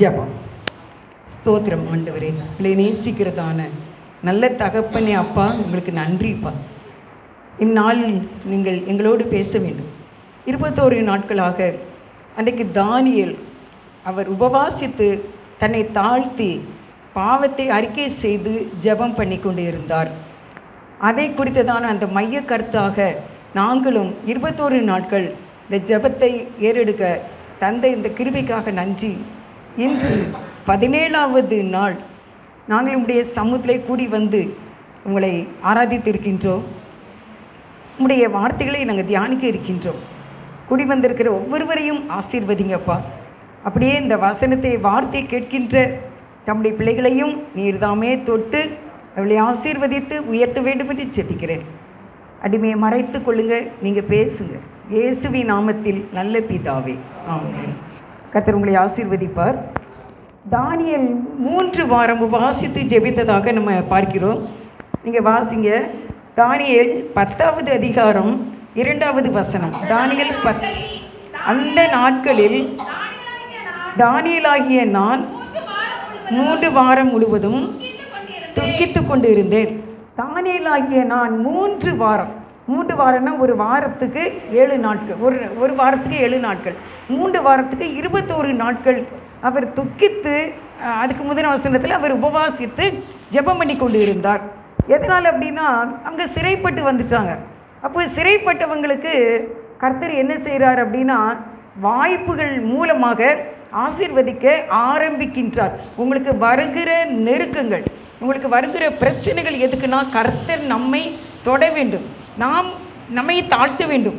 ஜெபம். ஸ்தோத்திரம் ஆண்டவரே உங்களை நேசிக்கிறதான நல்ல தகப்பனே அப்பா உங்களுக்கு நன்றிப்பா இந்நாளில் நீங்கள் எங்களோடு பேச வேண்டும். இருபத்தோரு நாட்களாக அன்றைக்கு தானியல் அவர் உபவாசித்து தன்னை தாழ்த்தி பாவத்தை அறிக்கை செய்து ஜெபம் பண்ணி கொண்டு இருந்தார் அதை குறித்ததான அந்த மைய கருத்தாக நாங்களும் இருபத்தோரு நாட்கள் இந்த ஜெபத்தை ஏறெடுக்க தந்தை இந்த கிருபிக்காக நன்றி இன்று பதினேழாவது நாள் நாங்கள் உடைய சமூகத்திலே கூடி வந்து உங்களை ஆராதித்து இருக்கின்றோம் உங்களுடைய வார்த்தைகளை நாங்கள் தியானிக்க இருக்கின்றோம். குடி வந்திருக்கிற ஒவ்வொருவரையும் ஆசீர்வதிங்கப்பா. அப்படியே இந்த வசனத்தை வார்த்தை கேட்கின்ற தம்முடைய பிள்ளைகளையும் நீர்தாமே தொட்டு அவளை ஆசீர்வதித்து உயர்த்த வேண்டும் என்று செப்பிக்கிறேன் அடிமையை மறைத்து கொள்ளுங்க நீங்கள் பேசுங்க. இயேசுவி நாமத்தில் நல்ல பிதாவே. ஆமாம் கர்த்தர் உங்களை ஆசீர்வதிப்பார். தானியல் மூன்று வாரம் வாசித்து ஜெபித்ததாக நம்ம பார்க்கிறோம். நீங்கள் வாசிங்க. தானியல் பத்தாவது அதிகாரம் இரண்டாவது வசனம். தானியல் பத் அந்த நாட்களில் தானியலாகிய நான் மூன்று வாரம் முழுவதும் துக்கித்து கொண்டு இருந்தேன் தானியலாகிய நான் மூன்று வாரம் மூன்று வாரம்னா ஒரு வாரத்துக்கு ஏழு நாட்கள் ஒரு ஒரு வாரத்துக்கு ஏழு நாட்கள் மூன்று வாரத்துக்கு இருபத்தோரு நாட்கள் அவர் துக்கித்து அதுக்கு முதல் வசனத்தில் அவர் உபவாசித்து ஜெபம் பண்ணி கொண்டு இருந்தார் எதனால் அப்படின்னா அங்கே சிறைப்பட்டு வந்துட்டாங்க. அப்போ சிறைப்பட்டவங்களுக்கு கர்த்தர் என்ன செய்கிறார் அப்படின்னா வாய்ப்புகள் மூலமாக ஆசீர்வதிக்க ஆரம்பிக்கின்றார். உங்களுக்கு வருகிற நெருக்கங்கள் உங்களுக்கு வருகிற பிரச்சனைகள் எதுக்குன்னா கர்த்தர் நம்மை தொட வேண்டும். நாம் நம்மை தாழ்த்த வேண்டும்.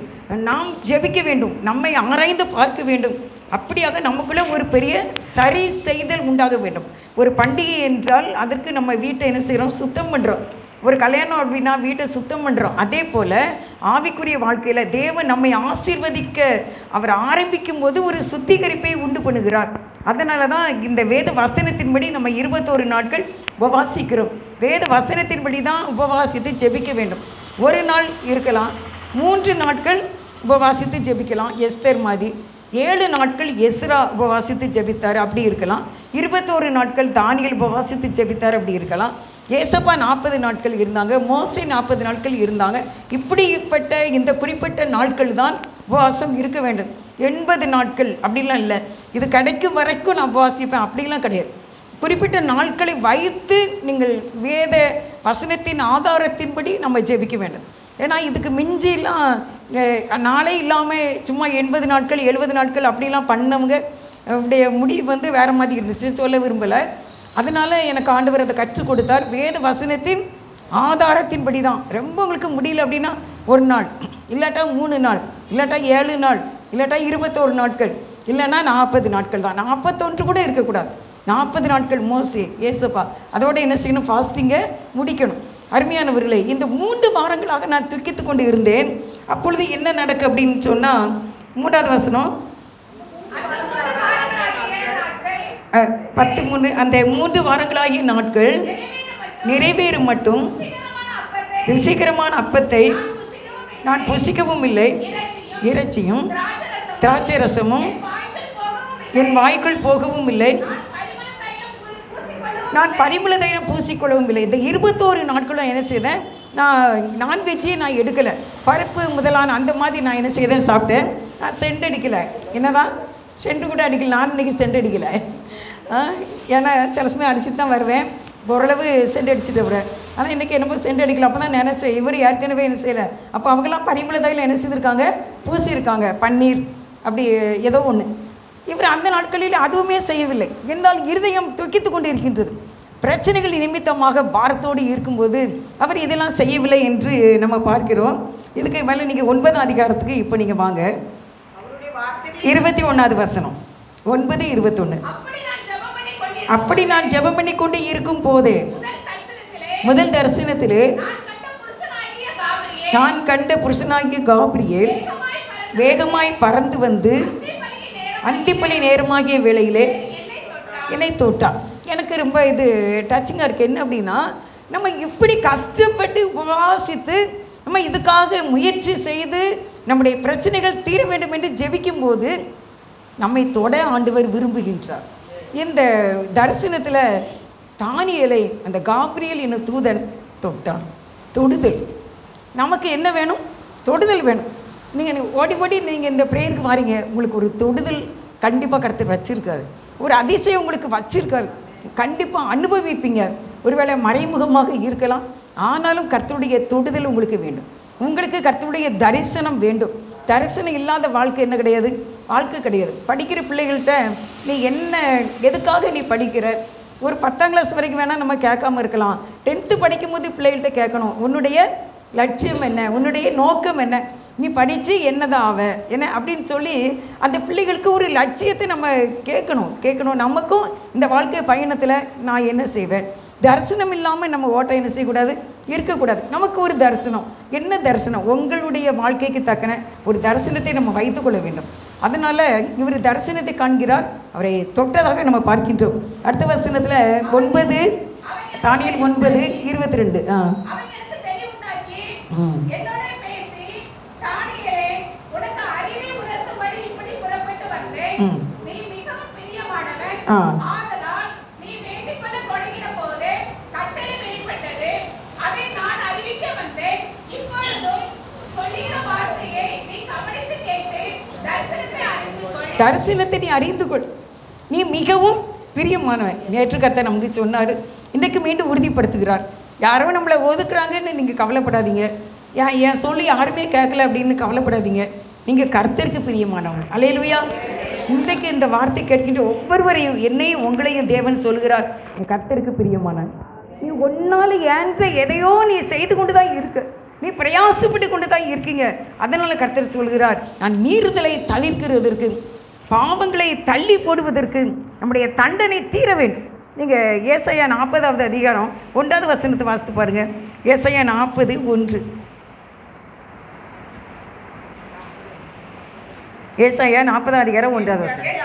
நாம் ஜெபிக்க வேண்டும். நம்மை ஆராய்ந்து பார்க்க வேண்டும். அப்படியாக நமக்குள்ளே ஒரு பெரிய சரி செய்தல் உண்டாக வேண்டும். ஒரு பண்டிகை என்றால் அதற்கு நம்ம வீட்டை என்ன செய்கிறோம் சுத்தம் பண்ணுறோம் ஒரு கல்யாணம் அப்படின்னா வீட்டை சுத்தம் பண்ணுறோம் அதே போல் ஆவிக்குரிய வாழ்க்கையில் தேவன் நம்மை ஆசீர்வதிக்க அவர் ஆரம்பிக்கும் போது ஒரு சுத்திகரிப்பை உண்டு பண்ணுகிறார். அதனால தான் இந்த வேத வசனத்தின்படி நம்ம இருபத்தோரு நாட்கள் உபவாசிக்கிறோம். வேத வசனத்தின்படி தான் உபவாசித்து ஜெபிக்க வேண்டும். ஒரு நாள் இருக்கலாம் மூன்று நாட்கள் உபவாசித்து ஜெபிக்கலாம். எஸ்தர் மாதிரி. ஏழு நாட்கள் எஸ்ரா உபவாசித்து ஜெபித்தார் அப்படி இருக்கலாம். இருபத்தோரு நாட்கள் தானியல் உபவாசித்து ஜெபித்தார் அப்படி இருக்கலாம். ஏசப்பா நாற்பது நாட்கள் இருந்தாங்க மோசி நாற்பது நாட்கள் இருந்தாங்க. இப்படிப்பட்ட இந்த குறிப்பிட்ட நாட்கள் தான் உபவாசம் இருக்க வேண்டும். எண்பது நாட்கள் அப்படிலாம் இல்லை. இது கிடைக்கும் வரைக்கும் நான் உபவாசிப்பேன் அப்படிலாம் கிடையாது. குறிப்பிட்ட நாட்களை வைத்து நீங்கள் வேத வசனத்தின் ஆதாரத்தின்படி நம்ம ஜெபிக்க வேண்டும். ஏன்னா இதுக்கு மிஞ்சிலாம் நாளே இல்லாமல் சும்மா எண்பது நாட்கள் எழுபது நாட்கள் அப்படிலாம் பண்ணவங்க உடைய முடிவு வந்து வேறு மாதிரி இருந்துச்சு சொல்ல விரும்பலை. அதனால் எனக்கு ஆண்டவர் அதை கற்றுக் கொடுத்தார். வேத வசனத்தின் ஆதாரத்தின்படி தான். ரொம்ப உங்களுக்கு முடியல அப்படின்னா ஒரு நாள். இல்லாட்டா மூணு நாள். இல்லாட்டா ஏழு நாள். இல்லாட்டா இருபத்தோரு நாட்கள். இல்லைன்னா நாற்பது நாட்கள் தான். நாற்பத்தொன்று கூட இருக்கக்கூடாது. நாற்பது நாட்கள் மோசி ஏசப்பா. அதோட என்ன செய்யணும்? ஃபாஸ்டிங்கை முடிக்கணும். அருமையானவர்களே இந்த மூன்று வாரங்களாக நான் துக்கித்து கொண்டு இருந்தேன் அப்பொழுது என்ன நடக்கு அப்படின்னு சொன்னால் மூன்றாவது வசனம். பத்து மூணு அந்த மூன்று வாரங்களாகிய நாட்கள் நிறைவேறும் மட்டும் ருசிகரமான அப்பத்தை நான் புசிக்கவும் இல்லை. இறைச்சியும் திராட்சை ரசமும் என் வாய்க்குள் போகவும் இல்லை. நான் பரிமள தைலம் பூசிக்கொள்ளவும் இல்லை. இந்த இருபத்தோரு நாட்களும் என்ன செய்தேன்? நான் நான்வெஜ்ஜே நான் எடுக்கலை. பருப்பு முதலான அந்த மாதிரி நான் என்ன செய்தேன்? சாப்பிட்டேன். நான் சென்ட் அடிக்கலை. என்னதான்? செண்டு கூட அடிக்கல. நான் இன்னைக்கு சென்ட் அடிக்கலை. ஆ, ஏன்னா சில சமயம் அடிச்சுட்டு தான் வருவேன். ஓரளவு சென்ட் அடிச்சுட்டு வருவேன். ஆனால் இன்றைக்கி என்னமோ சென்ட் அடிக்கல. அப்போ தான் நினச்சேன். இவர் ஏற்கனவே என்ன செய்யலை. அப்போ அவங்கெல்லாம் பரிமள என்ன செய்திருக்காங்க? பூசியிருக்காங்க. பன்னீர். அப்படி ஏதோ ஒன்று இவர் அந்த நாட்களில் அதுவுமே செய்யவில்லை. என்றால் இருதயம் துக்கித்து கொண்டு இருக்கின்றது பிரச்சனைகள் நிமித்தமாக பாரத்தோடு இருக்கும்போது அவர் இதெல்லாம் செய்யவில்லை என்று நம்ம பார்க்கிறோம். இதுக்கு மேலே நீங்கள் ஒன்பதாம் அதிகாரத்துக்கு இப்போ நீங்கள் வாங்க. இருபத்தி ஒன்றாவது வசனம். ஒன்பது இருபத்தொன்று அப்படி நான் ஜெபம் பண்ணி கொண்டு இருக்கும் போதே முதல் தரிசனத்தில் நான் கண்ட புருஷனாகிய காபிரியேல் வேகமாய் பறந்து வந்து அந்திப்பலி நேரமாகிய வேளையிலே என்னை தோட்டா எனக்கு ரொம்ப இது டச்சிங்காக இருக்குது என்ன அப்படின்னா நம்ம இப்படி கஷ்டப்பட்டு உபவாசித்து நம்ம இதுக்காக முயற்சி செய்து நம்முடைய பிரச்சனைகள் தீர வேண்டும் என்று ஜெபிக்கும்போது நம்மை தொட ஆண்டவர் விரும்புகின்றார். இந்த தரிசனத்தில் தானியலை அந்த காப்ரியல் என்னும் தூதன் தொட்டான். தொடுதல். நமக்கு என்ன வேணும்? தொடுதல் வேணும். நீங்கள் ஓடி ஓடி நீங்கள் இந்த ப்ரேயருக்கு மாறிங்க உங்களுக்கு ஒரு தொடுதல் கண்டிப்பாக கருத்து வச்சுருக்காரு. ஒரு அதிசயம் உங்களுக்கு வச்சிருக்காரு. கண்டிப்பாக அனுபவிப்பீங்க. ஒருவேளை மறைமுகமாக இருக்கலாம். ஆனாலும் கர்த்தருடைய தொடுதல் உங்களுக்கு வேண்டும். உங்களுக்கு கர்த்தருடைய தரிசனம் வேண்டும். தரிசனம் இல்லாத வாழ்க்கை என்ன கிடையாது? வாழ்க்கை கிடையாது. படிக்கிற பிள்ளைகள்கிட்ட நீ என்ன எதுக்காக நீ படிக்கிற? ஒரு பத்தாம் கிளாஸ் வரைக்கும் வேணால் நம்ம கேட்காம இருக்கலாம். டென்த்து படிக்கும்போது பிள்ளைகள்கிட்ட கேட்கணும். உன்னுடைய லட்சியம் என்ன? உன்னுடைய நோக்கம் என்ன? நீ படித்து என்னதான் ஆவ? என்ன? அப்படின்னு சொல்லி அந்த பிள்ளைகளுக்கு ஒரு லட்சியத்தை நம்ம கேட்கணும். கேட்கணும். நமக்கும் இந்த வாழ்க்கை பயணத்தில் நான் என்ன செய்வேன்? தரிசனம் இல்லாமல் நம்ம ஓட்டம் என்ன செய்யக்கூடாது? இருக்கக்கூடாது. நமக்கு ஒரு தரிசனம். என்ன தரிசனம்? உங்களுடைய வாழ்க்கைக்கு தக்கன ஒரு தரிசனத்தை நம்ம வைத்துக்கொள்ள வேண்டும். அதனால் இவர் தரிசனத்தை காண்கிறார். அவரை தொட்டதாக நம்ம பார்க்கின்றோம். அடுத்த வசனத்தில் ஒன்பது தானியல் ஒன்பது இருபத்தி ரெண்டு. ஆ அவன் எனக்கு தெளிவுண்டாக்கி, ம். என்னோட பேசி, தானியேலே, உனக்கு அறிவை உணர்த்தும்படி இப்படி புறப்பட்டு வந்தேன். ம். நீ மிகவும் பிரியமானவன். ஆ. ஆதலால் நீ வேண்டிக்கொள்ளத் தொடங்கின போது கட்டளை வெளிப்பட்டது. அதை நான் அறிவிக்க வந்தேன். இப்பொழுதும் சொல்லுகிற வார்த்தையை நீ கவனித்து கேட்டு தரிசனத்தை நீ அறிந்து கொள். நீ மிகவும் பிரியமானவன். நேற்று கர்த்தர் நமக்கு சொன்னார் இன்றைக்கு மீண்டும் உறுதிப்படுத்துகிறார். யாரோ நம்மளை ஒதுக்குறாங்கன்னு நீங்கள் கவலைப்படாதீங்க. ஏன் என் சொல்லி யாருமே கேட்கல அப்படின்னு கவலைப்படாதீங்க. நீங்கள் கர்த்தருக்கு பிரியமானவன் அலையலுயா இன்றைக்கு இந்த வார்த்தை கேட்கின்ற ஒவ்வொருவரையும் என்னையும் உங்களையும் தேவன் சொல்கிறார் என் கர்த்தருக்கு பிரியமானான் நீ ஒன்னால் ஏன்ற எதையோ நீ செய்து கொண்டு தான் இருக்க. நீ பிரயாசப்பட்டு கொண்டு தான் இருக்கீங்க. அதனால் கர்த்தர் சொல்கிறார் நான் மீறுதலை தவிர்க்கிறதற்கு பாவங்களை தள்ளி போடுவதற்கு நம்முடைய தண்டனை தீர வேண்டும். நீங்கள் ஏசையா நாற்பதாவது அதிகாரம் ஒன்றாவது வசனத்தை வாசித்து பாருங்கள் ஏசையா நாற்பது ஒன்று. ஏசாயா நாற்பதாம் அதிகாரம் ஒன்றாவது வசனம்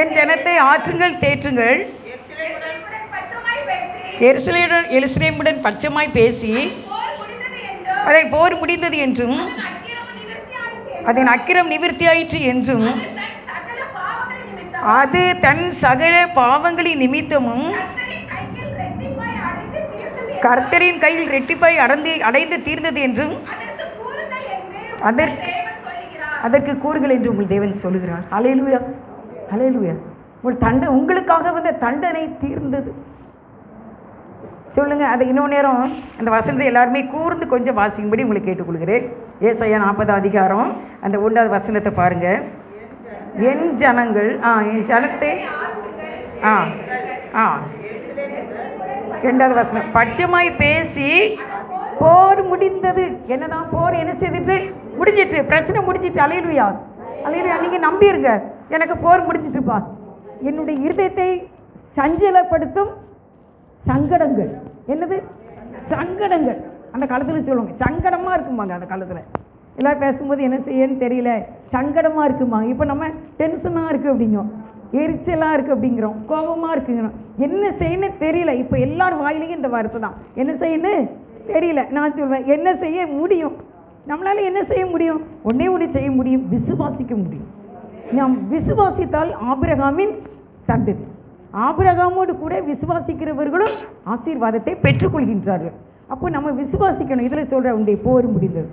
என் ஜனத்தை ஆற்றுங்கள். தேற்றுங்கள் தேற்றுங்கள் எருசலேமுடன் பச்சமாய் பேசி, எருசலேமுடன் பட்சமாய் பேசி அதை போர் முடிந்தது என்றும் அதன் அக்கிரம் நிவர்த்தியாயிற்று என்றும் அக்கிரம் என்றும் அது தன் சகல பாவங்களின் நிமித்தமும் கர்த்தரின் கையில் ரெட்டிப்பாய் அடைந்து அடைந்து தீர்ந்தது என்றும் அதற்கு அதற்கு- கூறுகள் என்று உங்கள் தேவன் சொல்லுகிறார். அலையலுயா அலையலுயா உங்கள் தண்டை உங்களுக்காக வந்து தண்டனை தீர்ந்தது. சொல்லுங்க அதை இன்னொரு நேரம் அந்த வசனத்தை எல்லாருமே கூர்ந்து கொஞ்சம் வாசிக்கும்படி உங்களை கேட்டுக்கொள்கிறேன். ஏசையா நாற்பது அதிகாரம் அந்த ஒன்றாவது வசனத்தை பாருங்க. என் ஜனங்கள் ஆ என் ஜனத்தை ஆ ஆ. ரெண்டாவது வசனம் பட்சமாய் பேசி போர் முடிந்தது. என்னதான் போர் என்ன செய்துட்டு முடிஞ்சிட்டு பிரச்சனை முடிஞ்சிட்டு அலையிலுயா அலையிலுயா நீங்கள் நம்பிருங்க. எனக்கு போர் முடிஞ்சிட்டுப்பா. என்னுடைய இருதயத்தை சஞ்சலப்படுத்தும் சங்கடங்கள். என்னது? சங்கடங்கள். அந்த காலத்தில் சொல்லுவாங்க. சங்கடமாக இருக்குமாங்க அந்த காலத்தில். எல்லாம் பேசும்போது என்ன செய்யன்னு தெரியல. சங்கடமாக இருக்குமாங்க இப்போ நம்ம டென்ஷனாக இருக்குது அப்படிங்கிறோம். எரிச்சலாக இருக்குது அப்படிங்கிறோம். கோபமாக இருக்குங்கிறோம். என்ன செய்யணும் தெரியல. இப்போ எல்லார் வாயிலையும் இந்த வார்த்தை தான். என்ன செய்யணும் தெரியல. நான் சொல்வேன். என்ன செய்ய முடியும்? நம்மளால் என்ன செய்ய முடியும்? ஒன்றே ஒன்று செய்ய முடியும். விசுவாசிக்க முடியும். நாம் விசுவாசித்தால் ஆபிரகாமின் சந்ததி. ஆபிரகாமோடு கூட விசுவாசிக்கிறவர்களும் ஆசீர்வாதத்தை பெற்றுக்கொள்கின்றார்கள். அப்போ நம்ம விசுவாசிக்கணும். இதில் சொல்கிற உன்னுடைய போர் முடிந்தது.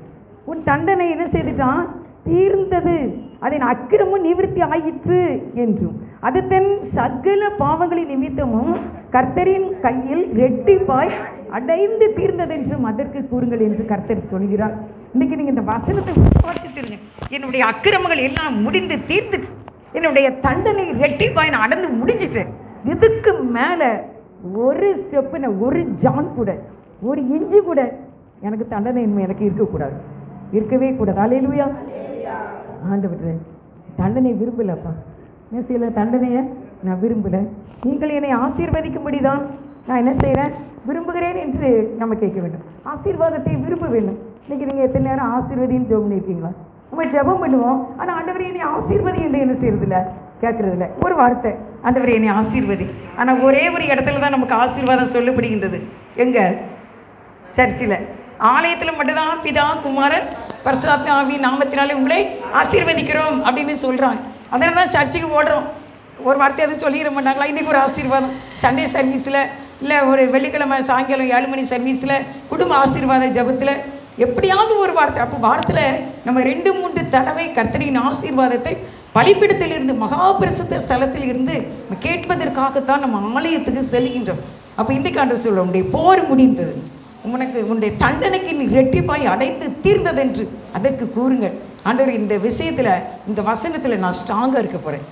உன் தண்டனை என்ன செய்துட்டான்? தீர்ந்தது. அதன் அக்கிரமும் நிவிருத்தி ஆயிற்று என்றும் அது தன் சகல பாவங்களின் நிமித்தமும் கர்த்தரின் கையில் ரெட்டிப்பாய் அடைந்து தீர்ந்ததென்றும் அதற்கு கூறுங்கள் என்று கர்த்தர் சொல்கிறார். இன்னைக்கு நீங்கள் இந்த வசனத்தை வாசித்திருங்க என்னுடைய அக்கிரமங்கள் எல்லாம் முடிந்து தீர்ந்துட்டு என்னுடைய தண்டனை ரெட்டிப்பாய் நான் அடந்து முடிஞ்சிட்டு இதுக்கு மேலே ஒரு ஸ்டெப்புன ஒரு ஜான் கூட ஒரு இஞ்சி கூட எனக்கு தண்டனை இன்மை எனக்கு இருக்கக்கூடாது. இருக்கவே கூடாது. ஆண்டு விட்டுறேன் தண்டனை விரும்பலப்பா. என்ன செய்யல தண்டனையை நான் விரும்பலை. நீங்கள் என்னை ஆசீர்வதிக்கும்படி தான் நான் என்ன செய்கிறேன் விரும்புகிறேன் என்று நம்ம கேட்க வேண்டும். ஆசீர்வாதத்தை விரும்ப வேண்டும். இன்னைக்கு நீங்கள் எத்தனை நேரம் ஆசீர்வதின்னு ஜெபம் பண்ணியிருக்கீங்களா நம்ம ஜெபம் பண்ணுவோம். ஆனால் ஆண்டவர் என்னை ஆசீர்வதி என்று என்ன செய்யறதில்ல? கேட்கறதில்ல. ஒரு வார்த்தை ஆண்டவர் என்னை ஆசீர்வதி. ஆனால் ஒரே ஒரு இடத்துல தான் நமக்கு ஆசீர்வாதம் சொல்லப்படுகின்றது எங்கே? சர்ச்சில். ஆலயத்தில் மட்டும்தான் பிதா குமாரன் பரிசுத்த ஆவி நாமத்தினாலே உங்களை ஆசீர்வதிக்கிறோம் அப்படின்னு சொல்கிறாங்க அதனால தான் சர்ச்சுக்கு ஓடுறோம். ஒரு வார்த்தை எதுவும் சொல்லிட மாட்டாங்களா? இன்றைக்கி ஒரு ஆசீர்வாதம். சண்டே சர்வீஸில் இல்லை ஒரு வெள்ளிக்கிழமை சாயங்காலம் ஏழு மணி சர்வீஸில் குடும்ப ஆசீர்வாத ஜெபத்தில் எப்படியாவது ஒரு வார்த்தை. அப்போ வாரத்தில் நம்ம ரெண்டு மூன்று தடவை கர்த்தரின் ஆசீர்வாதத்தை பலிப்பிடத்திலிருந்து மகாபிரசுத்த ஸ்தலத்தில் இருந்து கேட்பதற்காகத்தான் நம்ம ஆலயத்துக்கு செல்கின்றோம். அப்போ இன்றைக்கு ஆண்டு சொல்ல உடைய போர் முடிந்தது. உனக்கு உன்னுடைய தண்டனைக்கு நீ ரெட்டிப்பாய் அடைத்து தீர்ந்ததென்று அதற்கு கூறுங்கள். ஆண்டவர் இந்த விஷயத்தில் இந்த வசனத்தில் நான் ஸ்ட்ராங்காக இருக்க போகிறேன்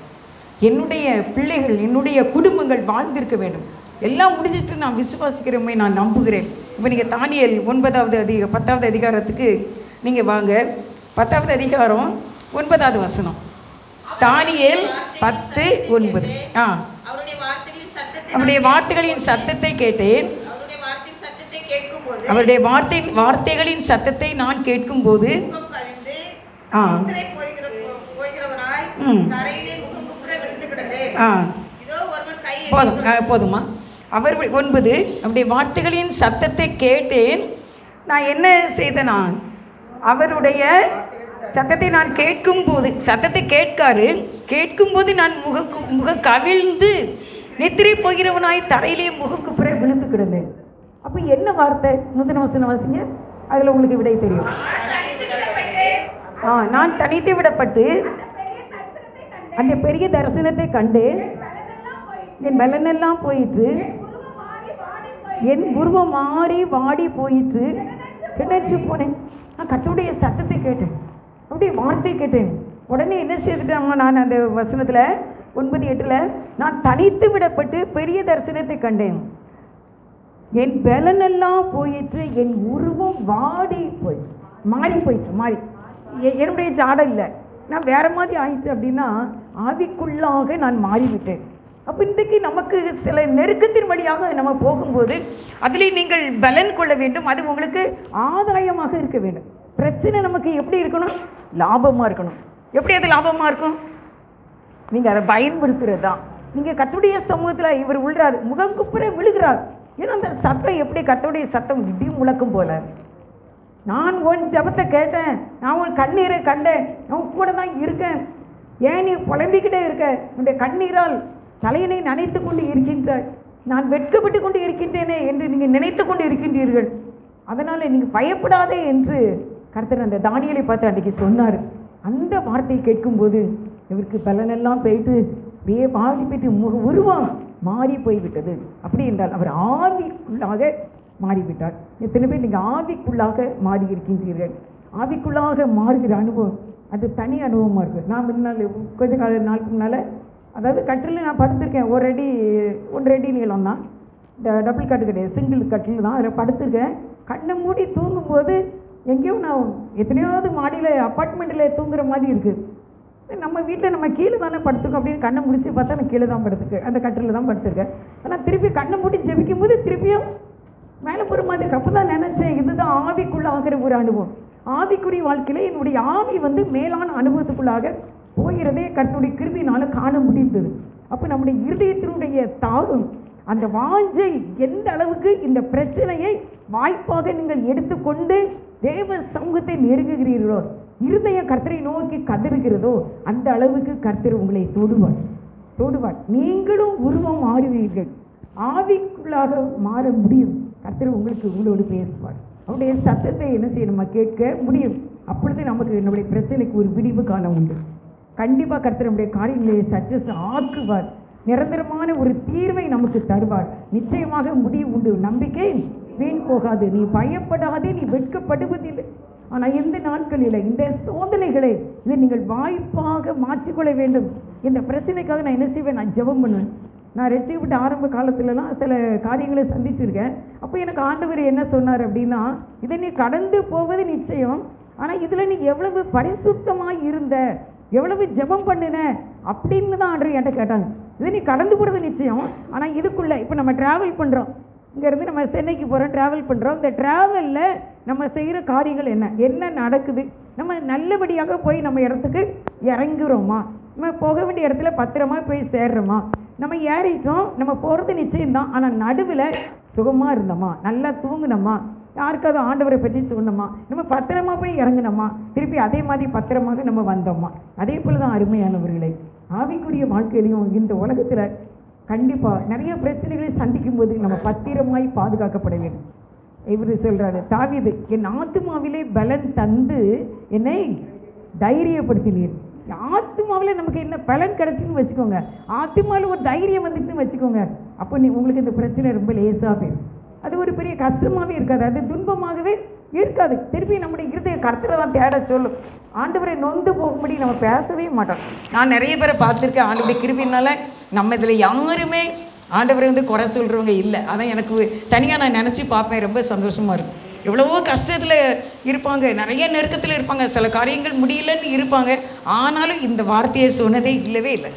என்னுடைய பிள்ளைகள் என்னுடைய குடும்பங்கள் வாழ்ந்திருக்க வேண்டும். எல்லாம் முடிஞ்சிட்டு நான் விசுவாசிக்கிறோமே நான் நம்புகிறேன். இப்போ நீங்கள் தானியல் ஒன்பதாவது அதிக பத்தாவது அதிகாரத்துக்கு நீங்கள் வாங்க. பத்தாவது அதிகாரம் ஒன்பதாவது வசனம். தானியேல் பத்து ஒன்பது. ஆ. அவருடைய வார்த்தைகளின் சத்தத்தை கேட்டேன். அவருடைய வார்த்தை வார்த்தைகளின் சத்தத்தை நான் கேட்கும்போது ஆ. ஆ. போதும் போதுமா அவர் ஒன்பது அவருடைய வார்த்தைகளின் சத்தத்தை கேட்டேன். நான் என்ன செய்தேனா அவருடைய சத்தத்தை நான் கேட்கும் போது சத்தத்தை கேட்காரு. கேட்கும்போது நான் முக முக கவிழ்ந்து நித்திரை போகிறவனாய் தரையிலே முகக்குப்புற விழுந்து கிடந்தேன். அப்போ என்ன வார்த்தை? நூத்தன வசன வாசிங்க. அதில் உங்களுக்கு விடை தெரியும். ஆ நான் தனித்து விடப்பட்டு அந்த பெரிய தரிசனத்தை கண்டு அந்த பெரிய தரிசனத்தை கண்டு பலனெல்லாம் போயிட்டு என் பலனெல்லாம் போயிற்று. என் உருவம் மாறி வாடி போயிற்று. கிணற்று போனேன். நான் கட்டுடைய சத்தத்தை கேட்டேன். அப்படியே வார்த்தை கேட்டேன். உடனே என்ன செய்துட்டாங்க? நான் அந்த வசனத்தில் ஒன்பது எட்டில் நான் தனித்து விடப்பட்டு பெரிய தரிசனத்தை கண்டேன். என் பலனெல்லாம் போயிற்று. என் உருவம் வாடி போய் மாறி போயிற்று மாறி. என்னுடைய ஜாடம் இல்லை. நான் வேற மாதிரி ஆயிடுச்சு அப்படின்னா ஆவிக்குள்ளாக நான் மாறிவிட்டேன். அப்போ இன்றைக்கு நமக்கு சில நெருக்கத்தின் வழியாக நம்ம போகும்போது அதிலே நீங்கள் பலன் கொள்ள வேண்டும். அது உங்களுக்கு ஆதாயமாக இருக்க வேண்டும். பிரச்சனை நமக்கு எப்படி இருக்கணும்? லாபமாக இருக்கணும். எப்படி அது லாபமாக இருக்கும்? நீங்கள் அதை பயன்படுத்துகிறது தான் நீங்கள் கத்துடைய சமூகத்தில் இவர் விழுறாரு முகங்குப்புற விழுகிறார். ஏன்னா அந்த சத்தம் எப்படி கத்துடைய சத்தம் இடி முழக்கம் போல? நான் உன் ஜெபத்தை கேட்டேன். நான் உன் கண்ணீரை கண்டேன். நான் உன் கூட தான் இருக்கேன். ஏன் நீ புலம்பிக்கிட்டே இருக்க? உன்னுடைய கண்ணீரால் தலையினை நனைத்து கொண்டு இருக்கின்றாய். நான் வெட்கப்பட்டு கொண்டு இருக்கின்றேனே என்று நீங்கள் நினைத்து கொண்டு இருக்கின்றீர்கள். அதனால் நீங்கள் பயப்படாதே என்று கர்த்தர் அந்த தானியலை பார்த்து அன்றைக்கு சொன்னார். அந்த வார்த்தையை கேட்கும்போது இவருக்கு பலனெல்லாம் போயிட்டு அப்படியே மாறி போயிட்டு முக உருவம் மாறி போய்விட்டது. அப்படி என்றால் அவர் ஆவிக்குள்ளாக மாறிவிட்டார். எத்தனை பேர் நீங்கள் ஆவிக்குள்ளாக மாறி இருக்கின்றீர்கள். ஆவிக்குள்ளாக மாறுகிற அனுபவம் அது தனி அனுபவமாக இருக்குது நான் முன்னால் கொஞ்ச கால நாளுக்கு முன்னால் அதாவது கட்டில் நான் படுத்திருக்கேன். ஒரு அடி ஒன்றரை அடி நீளம் தான். இந்த டபுள் கட்டு கிடையாது. சிங்கிள் கட்டில் தான் அதில் படுத்திருக்கேன். கண்ணை மூடி தூங்கும்போது எங்கேயோ நான் எத்தனையாவது மாடியில் அப்பார்ட்மெண்ட்டில் தூங்குற மாதிரி இருக்குது நம்ம வீட்டில் நம்ம கீழே தானே படுத்துக்கோம் அப்படின்னு கண்ணை முடிச்சு பார்த்தா நான் கீழே தான் படுத்துருக்கேன். அந்த கட்டில் தான் படுத்திருக்கேன். ஆனால் திருப்பி கண்ணை மூடி ஜெபிக்கும் போது திருப்பியும் மேலே போகிற மாதிரி அப்போ தான் நினச்சேன் இதுதான் ஆவிக்குள்ளே ஆகிற ஒரு அனுபவம். ஆவிக்குரிய வாழ்க்கையில் என்னுடைய ஆவி வந்து மேலான அனுபவத்துக்குள்ளாக போகிறதே கர்த்தருடைய கிருபினால காண முடிந்தது. அப்போ நம்முடைய இருதயத்தினுடைய தாகம் அந்த வாஞ்சை எந்த அளவுக்கு இந்த பிரச்சனையை வாய்ப்பாக நீங்கள் எடுத்துக்கொண்டு தேவ சமூகத்தை நெருங்குகிறீர்களோ இருதய கர்த்தரை நோக்கி கதறுகிறதோ அந்த அளவுக்கு கர்த்தர் உங்களை தொடுவார். தொடுவார். நீங்களும் உருவம் மாறுவீர்கள். ஆவிக்குள்ளாக மாற முடியும். கர்த்தர் உங்களுக்கு உங்களோடு பேசுவார். அவருடைய சத்தத்தை என்ன செய்ய நம்ம கேட்க முடியும். அப்பொழுது நமக்கு நம்முடைய பிரச்சனைக்கு ஒரு விடிவு காலம் உண்டு. கண்டிப்பாக கர்த்தர் நம்முடைய காரியங்களை சக்சஸ் ஆக்குவார். நிரந்தரமான ஒரு தீர்வை நமக்கு தருவார். நிச்சயமாக முடிவு உண்டு. நம்பிக்கை வீண் போகாது. நீ பயப்படாதே நீ வெட்கப்படுவதில்லை. ஆனால் இந்த நாட்களில் இந்த சோதனைகளை இதை நீங்கள் வாய்ப்பாக மாற்றிக்கொள்ள வேண்டும். இந்த பிரச்சனைக்காக நான் என்ன செய்வேன்? நான் ஜெபம் பண்ணுவேன். நான் ரட்சிக்கப்பட்ட ஆரம்ப காலத்துலலாம் சில காரியங்களை சந்திச்சிருக்கேன். அப்போ எனக்கு ஆண்டவர் என்ன சொன்னார் அப்படின்னா இதை நீ கடந்து போவது நிச்சயம். ஆனால் இதில் நீ எவ்வளவு பரிசுத்தமாக இருந்த? எவ்வளவு ஜெபம் பண்ணின? அப்படின்னு தான் ஆண்டு என்கிட்ட கேட்டாங்க. இதை நீ கடந்து போடுறது நிச்சயம். ஆனால் இதுக்குள்ளே இப்போ நம்ம ட்ராவல் பண்ணுறோம் இங்கேருந்து நம்ம சென்னைக்கு போகிறோம் ட்ராவல் பண்ணுறோம் இந்த ட்ராவலில் நம்ம செய்கிற காரியங்கள் என்ன? என்ன நடக்குது? நம்ம நல்லபடியாக போய் நம்ம இடத்துக்கு இறங்குறோமா? நம்ம போக வேண்டிய இடத்துல பத்திரமா போய் சேர்றோமா? நம்ம ஏறிட்டோம் நம்ம போகிறது நிச்சயம்தான். ஆனால் நடுவில் சுகமாக இருந்தோமா? நல்லா தூங்கினோமா? யாருக்காவது ஆண்டவரை பற்றி சொன்னோமா நம்ம பத்திரமா போய் இறங்குனோமா திருப்பி அதே மாதிரி பத்திரமாக நம்ம வந்தோமா? அதே போல் தான் அருமையானவர்களே ஆவிக்குரிய வாழ்க்கையிலையும் இந்த உலகத்தில் கண்டிப்பாக நிறைய பிரச்சனைகளை சந்திக்கும் போது நம்ம பத்திரமாய் பாதுகாக்கப்பட வேண்டும். இவர் சொல்கிறாரு தாவிது என் ஆத்துமாவிலே பலன் தந்து என்னை தைரியப்படுத்தினீர். ஆத்துமாவில் நமக்கு என்ன பலன் கிடைச்சுன்னு வச்சுக்கோங்க. ஆத்துமாவில் ஒரு தைரியம் வந்துச்சுன்னு வச்சுக்கோங்க. அப்போ நீ உங்களுக்கு இந்த பிரச்சனை ரொம்ப லேசாக போயிடும். அது ஒரு பெரிய கஷ்டமாகவே இருக்காது. அது துன்பமாகவே இருக்காது. திருப்பி நம்முடைய இருதய கருத்தில் தான் தேட சொல்லும். ஆண்டவரை நொந்து போகும்படி நம்ம பேசவே மாட்டோம். நான் நிறைய பேரை பார்த்துருக்கேன். ஆண்டவருடைய கிருபினால நம்ம இதில் யாருமே ஆண்டவரை வந்து குறை சொல்கிறவங்க இல்லை. அதான் எனக்கு தனியாக நான் நினச்சி பார்ப்பேன். ரொம்ப சந்தோஷமாக இருக்கும். எவ்வளவோ கஷ்டத்தில் இருப்பாங்க. நிறைய நெருக்கத்தில் இருப்பாங்க. சில காரியங்கள் முடியலன்னு இருப்பாங்க. ஆனாலும் இந்த வார்த்தையை சொன்னதே இல்லவே இல்லை.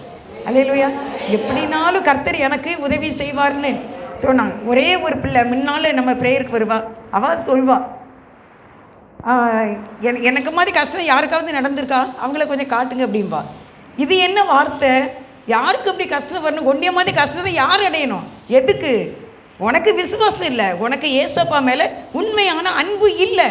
அல்லையா எப்படினாலும் கர்த்தர் எனக்கு உதவி செய்வார்னு. சொன்னாங்க ஒரே ஒரு பிள்ளை முன்னால் நம்ம ப்ரேயருக்கு வருவா. அவள் சொல்வா. என- எனக்கு மாதிரி கஷ்டம் யாருக்காவது நடந்திருக்கா? அவங்கள கொஞ்சம் காட்டுங்க அப்படின்பா இது என்ன வார்த்தை? யாருக்கு அப்படி கஷ்டம் வரணும்? ஒன்றிய மாதிரி கஷ்டத்தை யார் அடையணும்? எதுக்கு? உனக்கு விசுவாசம் இல்லை. உனக்கு ஏசப்பா மேலே உண்மையான அன்பு இல்லை.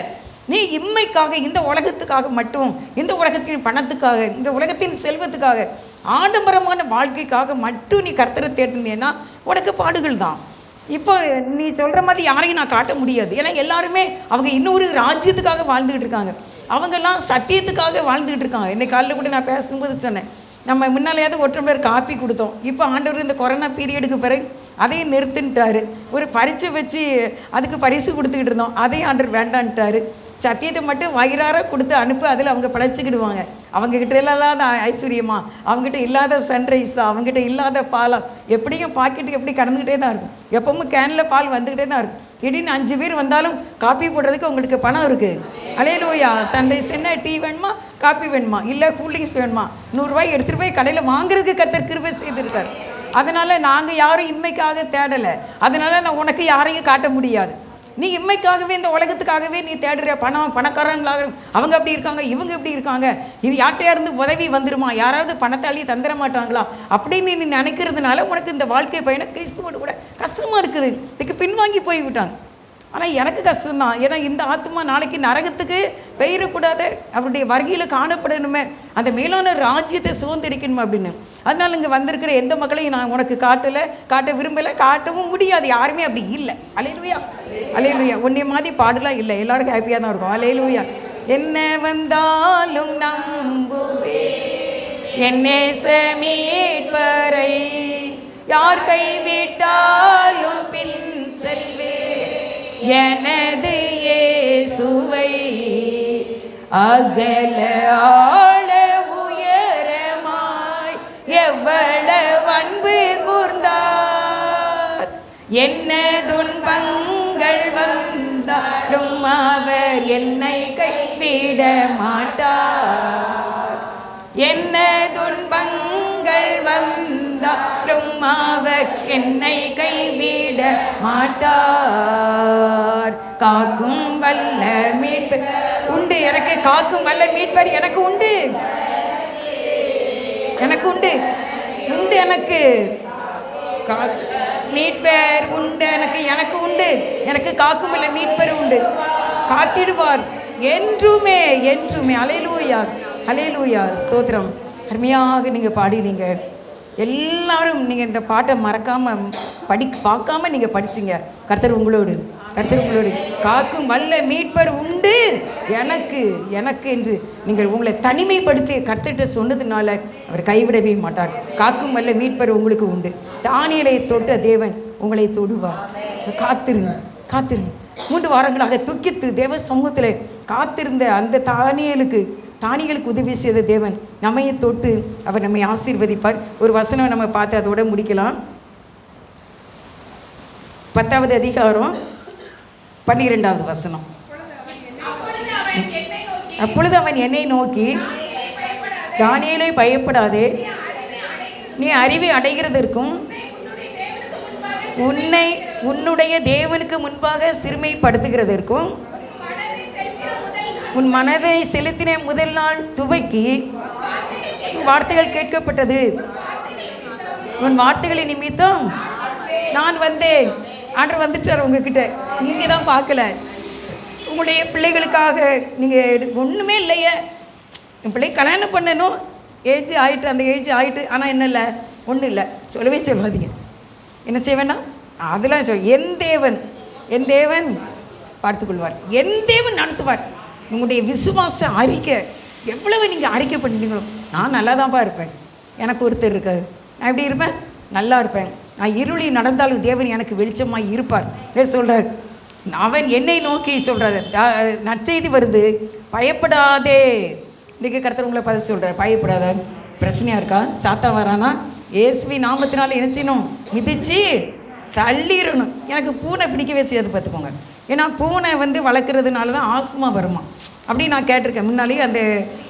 நீ இம்மைக்காக இந்த உலகத்துக்காக மட்டும் இந்த உலகத்தின் பணத்துக்காக இந்த உலகத்தின் செல்வத்துக்காக ஆடம்பரமான வாழ்க்கைக்காக மட்டும் நீ கர்த்தரை தேடினேன்னா உனக்கு பாடுகள் தான். இப்போ நீ சொல்கிற மாதிரி யாரையும் நான் காட்ட முடியாது. ஏன்னா எல்லாருமே அவங்க இன்னொரு ராஜ்யத்துக்காக வாழ்ந்துக்கிட்டு இருக்காங்க. அவங்கெல்லாம் சத்தியத்துக்காக வாழ்ந்துக்கிட்டு இருக்காங்க. இன்னைக்கு காலையில் கூட நான் பேசும்போது சொன்னேன். நம்ம முன்னாலேயாவது ஒரு காப்பி கொடுத்தோம். இப்போ ஆண்டவர் இந்த கொரோனா பீரியடுக்கு பிறகு அதையும் நிறுத்துன்ட்டாரு. ஒரு பரிச்சை வச்சு அதுக்கு பரிசு கொடுத்துக்கிட்டு இருந்தோம். அதையும் ஆண்டவர் வேண்டான்ட்டாரு. சத்தியத்தை மட்டும் வயிறார கொடுத்து அனுப்பி அதில் அவங்க பிழைச்சிக்கிடுவாங்க. அவங்கக்கிட்ட இல்லாத ஐஸ்வர்யமா? அவங்ககிட்ட இல்லாத சன்ரைஸா அவங்ககிட்ட இல்லாத பாலா? எப்படியும் பாக்கெட்டுக்கு எப்படி கடந்துக்கிட்டே தான் இருக்கும். எப்பவும் கேனில் பால் வந்துக்கிட்டே தான் இருக்கும். திடீர்னு அஞ்சு பேர் வந்தாலும் காப்பி போடுறதுக்கு உங்களுக்கு பணம் இருக்குது அலையலோயா சன்ரைஸ் என்ன? டீ வேணுமா? காப்பி வேணுமா? இல்லை கூல்ட்ரிங்க்ஸ் வேணுமா? நூறுரூவாய் எடுத்துகிட்டு போய் கடையில் வாங்குறதுக்கு கத்தர் கிருபை செய்திருக்கார். அதனால் நாங்கள் யாரும் இன்மைக்காக தேடலை. அதனால் நான் உனக்கு யாரையும் காட்ட முடியாது. நீ இம்மைக்காகவே இந்த உலகத்துக்காகவே நீ தேடுற பணம் பணக்காரங்களாக அவங்க அப்படி இருக்காங்க? இவங்க எப்படி இருக்காங்க? இது யார்கிட்டயா இருந்து உதவி வந்துருமா? யாராவது பணத்தாலேயே தந்துட மாட்டாங்களா? அப்படின்னு நீ நினைக்கிறதுனால உனக்கு இந்த வாழ்க்கை பயணம் கிறிஸ்துவோடு கூட கஷ்டமாக இருக்குது. இதுக்கு பின்வாங்கி போய் விட்டாங்க ஆனால் எனக்கு கஷ்டம்தான். ஏன்னா இந்த ஆத்மா நாளைக்கு நரகத்துக்கு பெயரக்கூடாது அவருடைய வருகையில் காணப்படணுமே. அந்த மேலான ராஜ்யத்தை சுதந்திரிக்கணுமே அப்படின்னு. அதனால இங்கே வந்திருக்கிற எந்த மக்களையும் நான் உனக்கு காட்டலை காட்ட விரும்பலை காட்டவும் முடியாது. யாருமே அப்படி இல்லை. அலையிலுயா. அலையிலுயா. உன்னை மாதிரி பாடலாம் இல்லை. எல்லாருக்கும் ஹாப்பியாக தான் இருக்கும். அலையிலுயா. என்ன வந்தாலும் நம்புவே. என்னே மீட்பரை யார் கைவிட்டாலும் பின் செல்வே. எனது இயேசுவை அகல ஆழ உயரமாய் எவ்வளவு அன்பு கூர்ந்தார். என்ன துன்பங்கள் வந்தாலும் அவர் என்னை கைவிட மாட்டார். என்ன துன்பங்கள் வந்தாலும் அவர் என்னை கைவிட மாட்டார். காக்கும் வல்ல மீட்பர் உண்டு. எனக்கு காக்கும் வல்ல மீட்பர் எனக்கு உண்டு. எனக்கு உண்டு. உண்டு எனக்கு. கா- மீட்பர் உண்டு. எனக்கு எனக்கு உண்டு. எனக்கு காக்கும் வல்ல மீட்பர் உண்டு. காத்திடுவார். என்றுமே என்றுமே. அலையிலூயார் அலையிலூயார் ஸ்தோத்திரம். அருமையாக நீங்கள் பாடினீங்க. எல்லாரும் நீங்கள் இந்த பாட்டை மறக்காமல் படி பார்க்காம நீங்கள் படிச்சீங்க. கர்த்தர் உங்களோடு கர்த்தர் உங்களோடு. காக்கும் வல்ல மீட்பர் உண்டு. எனக்கு எனக்கு என்று நீங்கள் உங்களை தனிமைப்படுத்தி கர்த்தர்கிட்ட சொன்னதுனால அவர் கைவிடவே மாட்டார். காக்கும் வல்ல மீட்பர் உங்களுக்கு உண்டு. தானியலை தொட்ட தேவன் உங்களை தொடுவார். காத்திருங்க காத்திருங்க. மூன்று வாரங்களாக துக்கித்து தேவ சமூகத்தில் காத்திருந்த அந்த தானியலுக்கு தானிகளுக்கு உதவி செய்த தேவன் நம்மையை தொட்டு அவர் நம்மை ஆசீர்வதிப்பார். ஒரு வசனம் நம்ம பார்த்து அதோட முடிக்கலாம். பத்தாவது அதிகாரம் பன்னிரெண்டாவது வசனம். அப்பொழுது அவன் என்னை நோக்கி பயப்படாதே தானியலை பயப்படாதே. நீ அறிவை அடைகிறதற்கும் உன்னை உன்னுடைய தேவனுக்கு முன்பாக சிறுமைப்படுத்துகிறதற்கும் மனதை செலுத்தின முதல் நாள் உன் மனதை செலுத்தின முதல் நாள் துவக்கி வார்த்தைகள் கேட்கப்பட்டது. உன் வார்த்தைகளை நிமித்தம் நான் வந்தேன். ஆண்டு வந்துட்டார் உங்ககிட்ட. நீங்கள் தான் பார்க்கல. உங்களுடைய பிள்ளைகளுக்காக நீங்கள் ஒன்றுமே இல்லையே. என் பிள்ளை கல்யாணம் பண்ணணும். ஏஜ் ஆயிட்டு அந்த ஏஜ் ஆயிட்டு ஆனால் என்ன இல்லை? ஒன்றும் இல்லை. சொல்லவே சொல்லாதீங்க என்ன செய்வேன்னா அதெல்லாம் சொல் என் தேவன் என் தேவன் பார்த்துக்கொள்வார். என் தேவன் நடத்துவார். உங்களுடைய விசுவாச அறிக்கை எவ்வளவு நீங்கள் அறிக்கை பண்ணுறீங்களோ நான் நல்லா தான்ப்பா இருப்பேன். எனக்கு ஒருத்தர் இருக்கார். நான் எப்படி இருப்பேன்? நல்லா இருப்பேன். நான் இருளி நடந்தாலும் தேவன் எனக்கு வெளிச்சமாக இருப்பார். சொல்கிறார் அவன் என்னை நோக்கி சொல்கிறார் நற்செய்தி வருது. பயப்படாதே. இன்றைக்கி கருத்தர் உங்களை பார்த்து சொல்கிறார் பயப்படாத. பிரச்சனையாக இருக்கா? சாத்தா வரானா? ஏசுவி நாமத்தினால என்ன செய்யணும்? மிதிச்சு தள்ளிடணும். எனக்கு பூனை பிடிக்கவே செய்யாது பார்த்துக்கோங்க. ஏன்னா பூனை வந்து வளர்க்குறதுனால தான் ஆஸ்மா வருமா? அப்படி நான் கேட்டிருக்கேன். முன்னாலே அந்த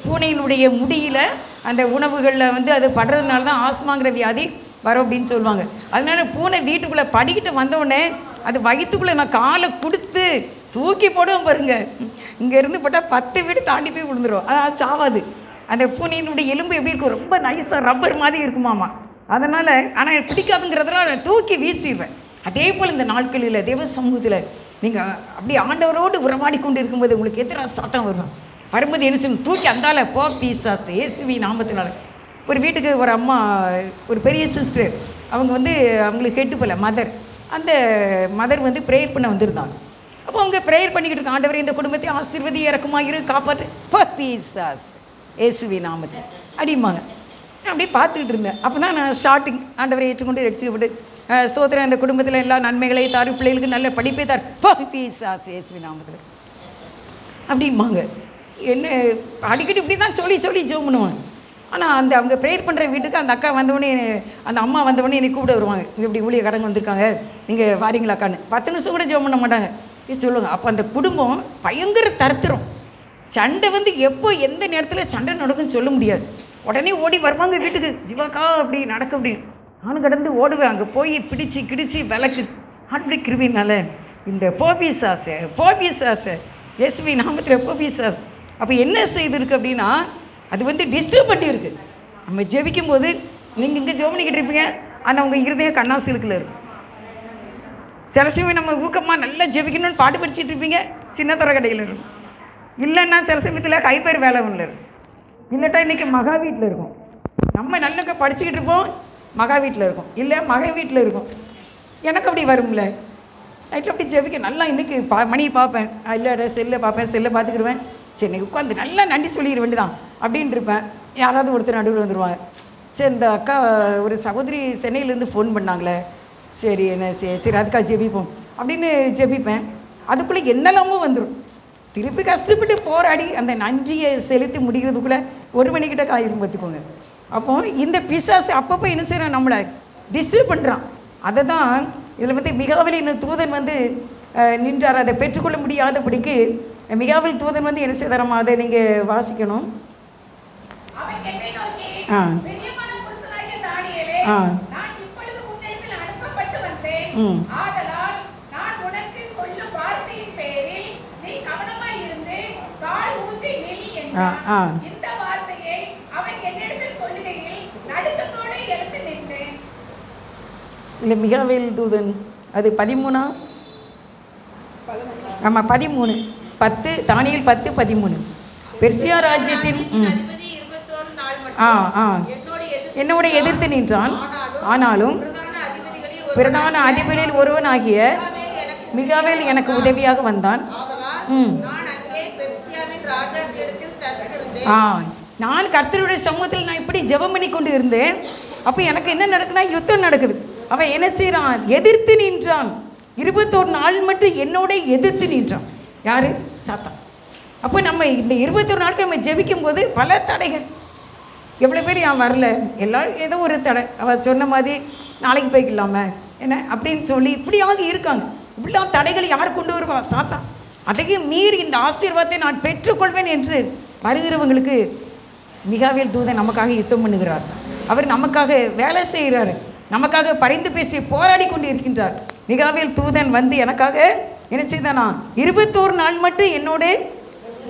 பூனையினுடைய முடியில் அந்த உணவுகளில் வந்து அது படுறதுனால தான் ஆஸ்மாங்கிற வியாதி வரும் அப்படின்னு சொல்லுவாங்க. அதனால பூனை வீட்டுக்குள்ளே படிக்கிட்டு வந்தோடனே அது வயிற்றுக்குள்ளே நான் காலை கொடுத்து தூக்கி போடுவோம் பாருங்க. இங்கேருந்து போட்டால் பத்து வீடு தாண்டி போய் விழுந்துரும். அது சாவாது. அந்த பூனையினுடைய எலும்பு எப்படி இருக்கும்? ரொம்ப நைஸாக ரப்பர் மாதிரி இருக்குமாமா. அதனால் ஆனால் எனக்கு பிடிக்காதுங்கிறதுனால நான் தூக்கி வீசிடுவேன். அதே போல் இந்த நாட்களில் தேவ சமூகத்தில் நீங்கள் அப்படி ஆண்டவரோடு உறவாடி கொண்டு இருக்கும்போது உங்களுக்கு எதிராக சட்டம் வரும் வரும்போது என்ன செய்யணும் தூக்கி அந்தால போ பீசாஸ் ஏசுவி நாமத்தினால. ஒரு வீட்டுக்கு ஒரு அம்மா ஒரு பெரிய சிஸ்டர் அவங்க வந்து அவங்களுக்கு கெட்டு போல மதர் அந்த மதர் வந்து ப்ரேயர் பண்ண வந்திருந்தாங்க. அப்போ அவங்க ப்ரேயர் பண்ணிக்கிட்டு இருக்க ஆண்டவர் இந்த குடும்பத்தை ஆசீர்வதி இறக்குமா இரு காப்பாற்று போ பீசாஸ் ஏசுவி நாமத்தை அடிமாங்க நான் அப்படியே பார்த்துக்கிட்டு இருந்தேன். அப்போ தான் நான் ஷார்ட்டிங் ஆண்டவரை ஏற்றுக்கொண்டு ரட்சிக்கப்பட்டு. ஸ்தோத்திரம். இந்த குடும்பத்தில் எல்லா நன்மைகளை தாரு பிள்ளைகளுக்கு நல்ல படிப்பை தார். போ பீசாஸ் இயேசுவி நாமத்தில். அப்படிம்பாங்க. என்ன அடிக்கடி இப்படி தான் சொல்லி சொல்லி ஜோம் பண்ணுவாங்க ஆனால் அந்த அவங்க ப்ரேயர் பண்ணுற வீட்டுக்கு அந்த அக்கா வந்தவொடனே அந்த அம்மா வந்தவொடனே என்னை கூப்பிட வருவாங்க. இங்கே இப்படி ஊழியக்காரங்க வந்திருக்காங்க. நீங்கள் வாரீங்களாக்கான்னு பத்து நிமிஷம் கூட ஜோம் பண்ண மாட்டாங்க. இது சொல்லுவாங்க. அப்போ அந்த குடும்பம் பயங்கர தருத்திரம். சண்டை வந்து எப்போ எந்த நேரத்தில் சண்டை நடக்கும்னு சொல்ல முடியாது. உடனே ஓடி வருவாங்க வீட்டுக்கு. ஜிவாக்கா அப்படி நடக்க அப்படின்னு நானும் கடந்து ஓடுவேன். அங்கே போய் பிடிச்சி கிடிச்சு விளக்கு. அப்படி கிருவினால இந்த போபி ஆசை போபி ஆசை. எஸ்வி நாமத்தில் போபி சாஸ் அப்போ என்ன செய்திருக்கு அப்படின்னா அது வந்து டிஸ்டர்ப் பண்ணியிருக்கு. நம்ம ஜெபிக்கும் போது நீங்கள் இங்கே ஜெபம் பண்ணிக்கிட்டு இருப்பீங்க. ஆனால் உங்கள் இருதயம் இருக்குல்ல இருக்கும் சில சமயம் நம்ம ஊக்கமாக நல்லா ஜெபிக்கணும்னு பாட்டு படிச்சிட்டு இருப்பீங்க. சின்ன துறை கடையில் இருக்கும். இல்லைன்னா சில சமயத்தில் கைப்பேர் வேலை ஒன்றில் இருக்கும். இல்லட்டா இன்றைக்கி மகா வீட்டில் இருக்கும். நம்ம நல்ல படிச்சுக்கிட்டு இருப்போம். மகா வீட்டில் இருக்கும். இல்லை மகன் வீட்டில் இருக்கும். எனக்கு அப்படி வரும்ல? நைட்டில் அப்படி ஜெபிக்க நல்லா இன்றைக்கி பா மணி பார்ப்பேன். இல்லை செல்லை பார்ப்பேன் செல்லை பார்த்துக்கிடுவேன். சரி நீ உட்காந்து நல்லா நன்றி சொல்லிட வேண்டியதான் அப்படின்ட்டு இருப்பேன். யாராவது ஒருத்தர் நடுவில் வந்துடுவாங்க சரி இந்த அக்கா ஒரு சகோதரி சென்னையிலேருந்து ஃபோன் பண்ணாங்களே. சரி என்ன சரி சரி அதுக்காக ஜெபிப்போம். அப்படின்னு ஜெபிப்பேன். அதுக்குள்ளே என்னெல்லாமோ வந்துடும் திருப்பி கஷ்டப்பட்டு போராடி அந்த நன்றியை செலுத்தி முடிகிறதுக்குள்ளே ஒரு மணிக்கிட்ட காயிரும் பார்த்துக்கோங்க. அப்போ இந்த பிசாசு அப்பப்போ என்ன செய்கிறான் நம்மளை டிஸ்டர்ப் பண்ணுறான் அதை தான் இதில் வந்து மிகாவலின் தூதன் வந்து நின்றார். அதை பெற்றுக்கொள்ள முடியாதபடிக்கு மிகாவல் தூதன் வந்து என்ன செய்தாராமா அதை நீங்கள் வாசிக்கணும். ஆ. ஆ. ம். ஆதலால் நான் உனக்கு சொல்லும் வார்த்தையின் பேரில் நீ கவனமாய் இருந்து கால் ஊன்றி நில் என்றான். ஆ, ஆ. இந்த வார்த்தையை அவன் என்னிடத்தில் சொல்லுகையில் நடுக்கத்தோடு எழுந்து நின்றேன் இல்லை மிகாவேல் தூதன் அது பதிமூணா? ஆமாம் பதிமூணு. பத்து தானியல் பத்து பதிமூணு. பெர்சியா ராஜ்யத்தின் ம். ஆ ஆ. எதிர்த்து என்னோட எதிர்த்து நின்றான். ஆனாலும் பிரதான அதிபரில் ஒருவன் ஆகிய அதிபதியில் மிகாவேல் எனக்கு உதவியாக வந்தான். ம். ஆ நான் கர்த்தருடைய சமூகத்தில் நான் இப்படி ஜெபம் பண்ணி கொண்டு இருந்தேன். அப்போ எனக்கு என்ன நடக்குன்னா யுத்தம் நடக்குது. அவன் என்ன செய்கிறான் எதிர்த்து நின்றான். இருபத்தோரு நாள் மட்டும் என்னோட எதிர்த்து நின்றான். யார்? சாத்தான். அப்போ நம்ம இந்த இருபத்தொரு நாட்கள் நம்ம ஜெபிக்கும் போது பல தடைகள். எவ்வளோ பேர் அவன் வரல. எல்லாரும் ஏதோ ஒரு தடை. அவள் சொன்ன மாதிரி நாளைக்கு போய்க்கலாமே. என்ன? அப்படின்னு சொல்லி இப்படியாவது இருக்காங்க. இப்படிலாம் தடைகளை யார் கொண்டு வருவா? சாத்தான். அதையும் மீறி இந்த ஆசீர்வாதத்தை நான் பெற்றுக்கொள்வேன் என்று வருகிறவங்களுக்கு மிகாவேல் தூதன் நமக்காக யுத்தம் பண்ணுகிறார். அவர் நமக்காக வேலை செய்கிறாரு. நமக்காக பரிந்து பேசி போராடி கொண்டு இருக்கின்றார் மிகாவில் தூதன் வந்து எனக்காக என்ன செய்தானா? இருபத்தோரு நாள் மட்டும் என்னோட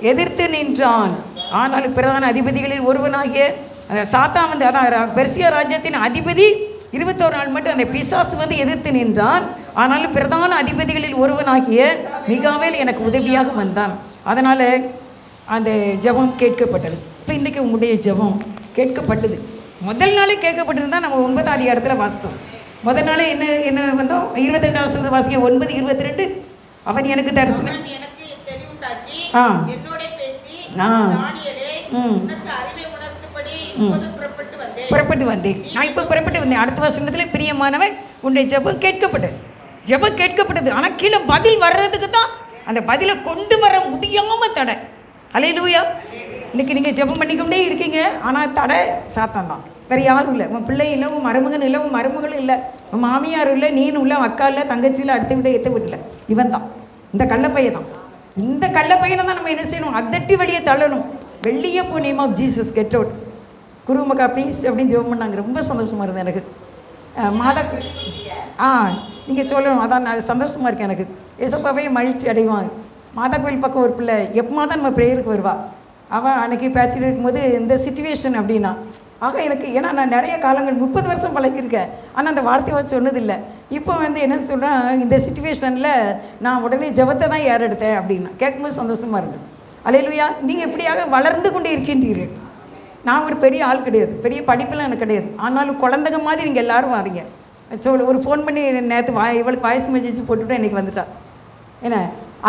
எதிர்த்து நின்றான். ஆனால் பிரதான அதிபதிகளில் ஒருவனாகிய அந்த சாத்தா வந்து அதான் ரா- பெர்சியா ராஜ்யத்தின் அதிபதி இருபத்தோரு நாள் மட்டும் அந்த பிசாசு வந்து எதிர்த்து நின்றான். ஆனாலும் பிரதான அதிபதிகளில் ஒருவனாகிய மிகாவேல் எனக்கு உதவியாக வந்தான். அதனால் அந்த ஜெபம் கேட்கப்பட்டது. இப்போ இன்றைக்கி உங்களுடைய ஜெபம் கேட்கப்பட்டது. முதல் நாளே கேட்கப்பட்டது தான் நம்ம ஒன்பதாம் அதிகாரத்தில் வாசித்தோம். முதல் நாளே என்ன என்ன வந்தோம்? இருபத்தி ரெண்டாம் வசனத்தை வாசிக்க ஒன்பது இருபத்தி ரெண்டு அவன் எனக்கு தரிசனம் ஆ. ஆ. ம். புறப்பட்டு வந்தேன். நான் இப்போ புறப்பட்டு வந்தேன். அடுத்த வசனத்தில் பிரியமானவன் உன்னுடைய ஜெபம் கேட்கப்பட்டது. ஜெபம் கேட்கப்பட்டது. ஆனால் கீழே பதில் வர்றதுக்கு தான் அந்த பதிலை கொண்டு வர முடியாமல் தடை. அலையிலூயா. இன்னைக்கு நீங்கள் ஜெபம் பண்ணிக்கொண்டே இருக்கீங்க. ஆனால் தடை சாத்தான் தான் வேறு யாரும் இல்லை. உன் பிள்ளை இல்லை உன் மருமகன் இல்லை உன் மருமகளும் இல்லை. உன் மாமியார் இல்லை நீனும் இல்லை அக்கா இல்லை தங்கச்சியில் அடுத்த விட எத்த விடல. இவன் தான் இந்த கள்ளப்பைய தான் இந்த கள்ளப்பையனை தான் நம்ம என்ன செய்யணும்? அதட்டி வழியை தள்ளணும். வெளியே போ name of Jesus get out குருமக்கா please அப்படின்னு ஜெபம் பண்ணாங்க. ரொம்ப சந்தோஷமாக இருந்தது எனக்கு. மாதா ஆ நீங்கள் சொல்லணும். அதான் நான் சந்தோஷமாக இருக்கேன் எனக்கு. எசப்பாவே மகிழ்ச்சி அடைவாங்க. மாதா கோயில் பக்கம் ஒரு பிள்ளை எப்பமா தான் நம்ம ப்ரேயருக்கு வருவாள் அவன் அன்னைக்கு பேசிட்டு இருக்கும்போது இந்த சுச்சுவேஷன் அப்படின்னா ஆக எனக்கு ஏன்னா நான் நிறைய காலங்கள் முப்பது வருஷம் பழகியிருக்கேன். ஆனால் அந்த வார்த்தையை வச்சு சொன்னதில்லை. இப்போ வந்து என்ன சொல்கிறேன் இந்த சுச்சுவேஷனில் நான் உடனே ஜெபத்தை தான் ஏறெடுத்தேன் அப்படின்னா கேட்கும்போது சந்தோஷமாக இருந்தது அலையிலுயா நீங்கள் இப்படியாக வளர்ந்து கொண்டே இருக்கின்றீர்கள். நான் ஒரு பெரிய ஆள் கிடையாது. பெரிய படிப்பெல்லாம் எனக்கு கிடையாது. ஆனாலும் குழந்தைங்க மாதிரி நீங்கள் எல்லாரும் வரீங்க. ஸோ ஒரு ஃபோன் பண்ணி நேற்று வாய் இவளுக்கு வாய்ஸ் மெசேஜ் போட்டுவிட்டு இன்றைக்கி வந்துட்டா. என்ன?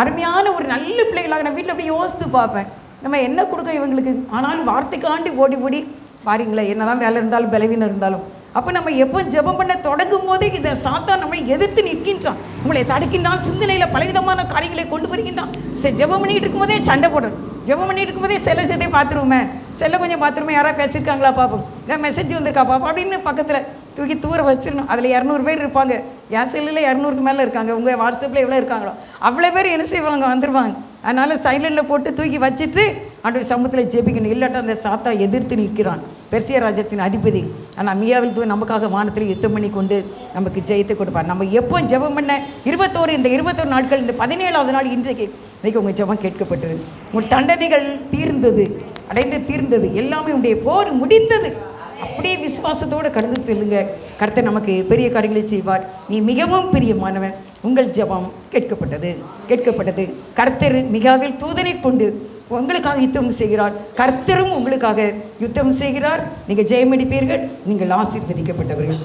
அருமையான ஒரு நல்ல பிள்ளைகளாக நான் வீட்டில் அப்படியே யோசித்து பார்ப்பேன். நம்ம என்ன கொடுக்க இவங்களுக்கு? ஆனாலும் வார்த்தைக்காண்டி ஓடி ஓடி பாருங்களேன் என்னதான் வேலை இருந்தாலும் பலவீனம் இருந்தாலும். அப்போ நம்ம எப்போ ஜெபம் பண்ண தொடங்கும் போதே இதை சாத்தா நம்மளை எதிர்த்து நிற்கின்றான். உங்களை தடுக்கின்றான் சிந்தனையில் பலவிதமான காரியங்களை கொண்டு வருகின்றான். சரி ஜெபம் பண்ணிட்டு இருக்கும்போதே சண்டை போடுறோம் ஜெபம் பண்ணிட்டு இருக்கும்போதே செல்ல சேர்த்தே பார்த்துருவோமே. செல்ல கொஞ்சம் பார்த்துருமே யாராவது பேசியிருக்காங்களா பார்ப்போம் ஏன் மெசேஜ் வந்திருக்கா பாப்போம் அப்படின்னு பக்கத்தில் தூக்கி தூர வச்சிடணும். அதில் இரநூறு பேர் இருப்பாங்க. என் செல்லில் இரநூறுக்கு மேலே இருக்காங்க. உங்கள் வாட்ஸ்அப்பில் எவ்வளோ இருக்காங்களோ அவ்வளோ பேர் என்ன செய்வாங்க? வந்துடுவாங்க அதனால் சைலண்டில் போட்டு தூக்கி வச்சுட்டு ஆண்டு சமூகத்தில் ஜெபிக்கணும். இல்லாட்டா அந்த சாத்தா எதிர்த்து நிற்கிறான். பெர்சிய ராஜ்யத்தின் அதிபதி. ஆனால் மியாவில் தூய் நமக்காக வானத்தில் யுத்தம் பண்ணி கொண்டு நமக்கு ஜெயத்தை கொடுப்பார். நம்ம எப்போ ஜெபம் பண்ண இருபத்தோரு இந்த இருபத்தோரு நாட்கள் இந்த பதினேழாவது நாள் இன்றைக்கு இன்றைக்கு உங்கள் ஜெபம் கேட்கப்பட்டது. உங்கள் தண்டனைகள் தீர்ந்தது அடைந்து தீர்ந்தது. எல்லாமே உடைய போர் முடிந்தது. அப்படியே விசுவாசத்தோடு கடந்து செல்லுங்க. கருத்தை நமக்கு பெரிய காரியங்களை செய்வார். நீ மிகவும் பிரியமானவன். உங்கள் ஜெபம் கேட்கப்பட்டது. கேட்கப்பட்டது. கர்த்தர் மிகாவில் தூதனை கொண்டு உங்களுக்காக யுத்தம் செய்கிறார். கர்த்தரும் உங்களுக்காக யுத்தம் செய்கிறார். நீங்கள் ஜெயமடிப்பீர்கள். நீங்கள் ஆசீர்வதிக்கப்பட்டவர்கள்.